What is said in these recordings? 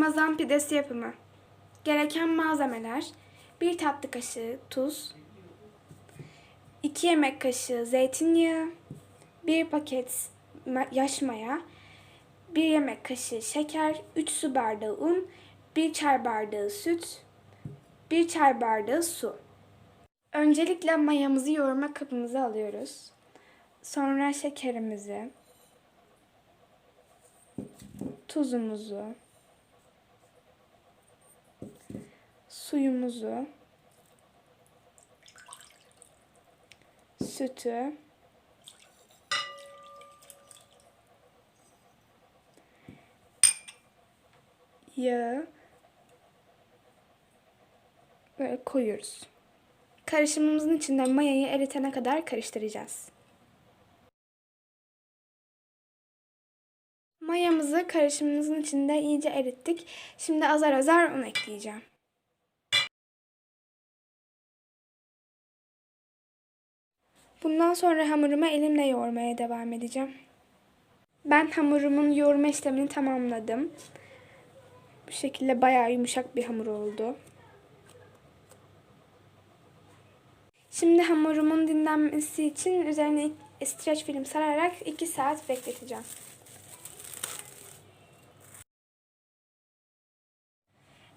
Ramazan pidesi yapımı. Gereken malzemeler 1 tatlı kaşığı tuz, 2 yemek kaşığı zeytinyağı, 1 paket yaş maya, 1 yemek kaşığı şeker, 3 su bardağı un, 1 çay bardağı süt, 1 çay bardağı su. Öncelikle mayamızı yoğurma kabımıza alıyoruz. Sonra şekerimizi, tuzumuzu, suyumuzu, sütü, yağı böyle koyuyoruz. Karışımımızın içinde mayayı eritene kadar karıştıracağız. Mayamızı karışımımızın içinde iyice erittik. Şimdi azar azar un ekleyeceğim. Bundan sonra hamurumu elimle yoğurmaya devam edeceğim. Ben hamurumun yoğurma işlemini tamamladım. Bu şekilde bayağı yumuşak bir hamur oldu. Şimdi hamurumun dinlenmesi için üzerine streç film sararak 2 saat bekleteceğim.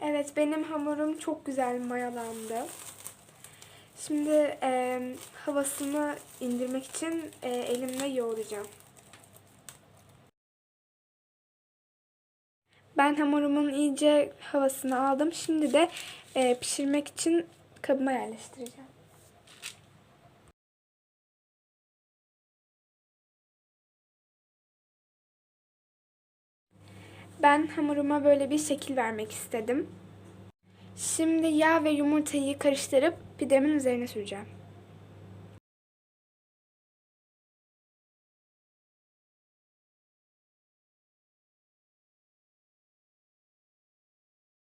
Evet benim hamurum çok güzel mayalandı. Şimdi e, havasını indirmek için e, elimle yoğuracağım. Ben hamurumun iyice havasını aldım. Şimdi de e, pişirmek için kabıma yerleştireceğim. Ben hamuruma böyle bir şekil vermek istedim. Şimdi yağ ve yumurtayı karıştırıp pidemin üzerine süreceğim.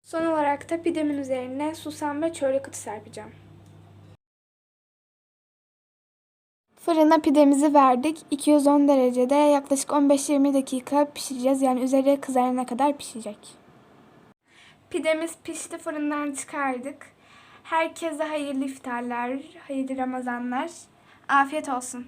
Son olarak da pidemin üzerine susam ve çörek otu serpeceğim. Fırına pidemizi verdik. 210 derecede yaklaşık 15-20 dakika pişireceğiz. Yani üzeri kızarana kadar pişecek. Pidemiz pişti fırından çıkardık. Herkese hayırlı iftarlar, hayırlı Ramazanlar. Afiyet olsun.